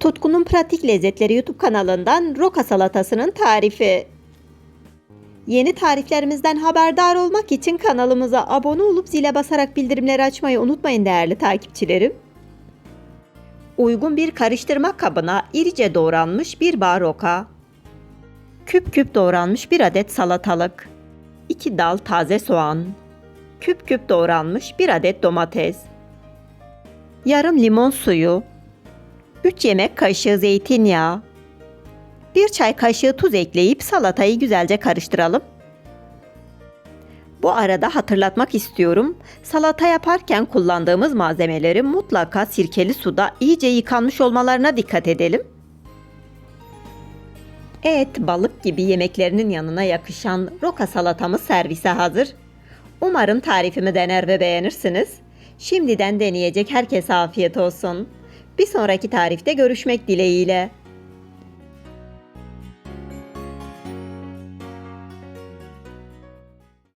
Tutkunun Pratik Lezzetleri YouTube kanalından roka salatasının tarifi. Yeni tariflerimizden haberdar olmak için kanalımıza abone olup zile basarak bildirimleri açmayı unutmayın değerli takipçilerim. Uygun bir karıştırma kabına irice doğranmış bir bağ roka, küp küp doğranmış bir adet salatalık, 2 dal taze soğan, küp küp doğranmış bir adet domates, yarım limon suyu, 3 yemek kaşığı zeytinyağı, 1 çay kaşığı tuz ekleyip salatayı güzelce karıştıralım. Bu arada hatırlatmak istiyorum. Salata yaparken kullandığımız malzemeleri mutlaka sirkeli suda iyice yıkanmış olmalarına dikkat edelim. Et, balık gibi yemeklerinin yanına yakışan roka salatamız servise hazır. Umarım tarifimi dener ve beğenirsiniz. Şimdiden deneyecek herkese afiyet olsun. Bir sonraki tarifte görüşmek dileğiyle.